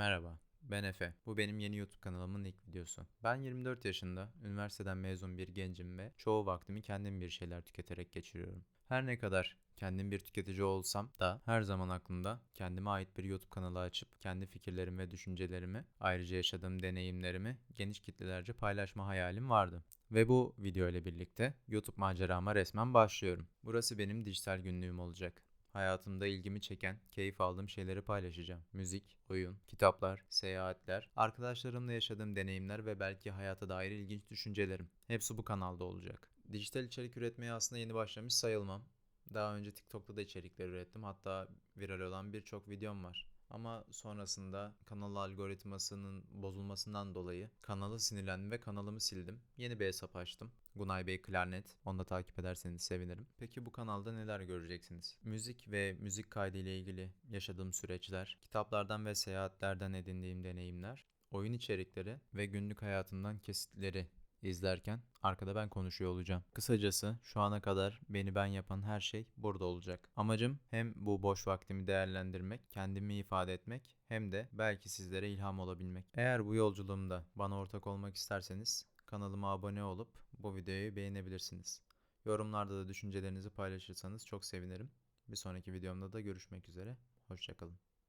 Merhaba, ben Efe. Bu benim yeni YouTube kanalımın ilk videosu. Ben 24 yaşında, üniversiteden mezun bir gencim ve çoğu vaktimi kendim bir şeyler tüketerek geçiriyorum. Her ne kadar kendim bir tüketici olsam da her zaman aklımda kendime ait bir YouTube kanalı açıp kendi fikirlerimi ve düşüncelerimi, ayrıca yaşadığım deneyimlerimi geniş kitlelerce paylaşma hayalim vardı. Ve bu video ile birlikte YouTube macerama resmen başlıyorum. Burası benim dijital günlüğüm olacak. Hayatımda ilgimi çeken, keyif aldığım şeyleri paylaşacağım. Müzik, oyun, kitaplar, seyahatler, arkadaşlarımla yaşadığım deneyimler ve belki hayata dair ilginç düşüncelerim. Hepsi bu kanalda olacak. Dijital içerik üretmeye aslında yeni başlamış sayılmam. Daha önce TikTok'ta da içerikler ürettim. Hatta viral olan birçok videom var. Ama sonrasında kanal algoritmasının bozulmasından dolayı kanalı sinirlendim ve kanalımı sildim. Yeni bir hesap açtım. Gunay Bey Klarnet. Onu da takip ederseniz sevinirim. Peki bu kanalda neler göreceksiniz? Müzik ve müzik kaydı ile ilgili yaşadığım süreçler, kitaplardan ve seyahatlerden edindiğim deneyimler, oyun içerikleri ve günlük hayatımdan kesitleri izlerken arkada ben konuşuyor olacağım. Kısacası şu ana kadar beni ben yapan her şey burada olacak. Amacım hem bu boş vaktimi değerlendirmek, kendimi ifade etmek hem de belki sizlere ilham olabilmek. Eğer bu yolculuğumda bana ortak olmak isterseniz kanalıma abone olup bu videoyu beğenebilirsiniz. Yorumlarda da düşüncelerinizi paylaşırsanız çok sevinirim. Bir sonraki videomda da görüşmek üzere. Hoşçakalın.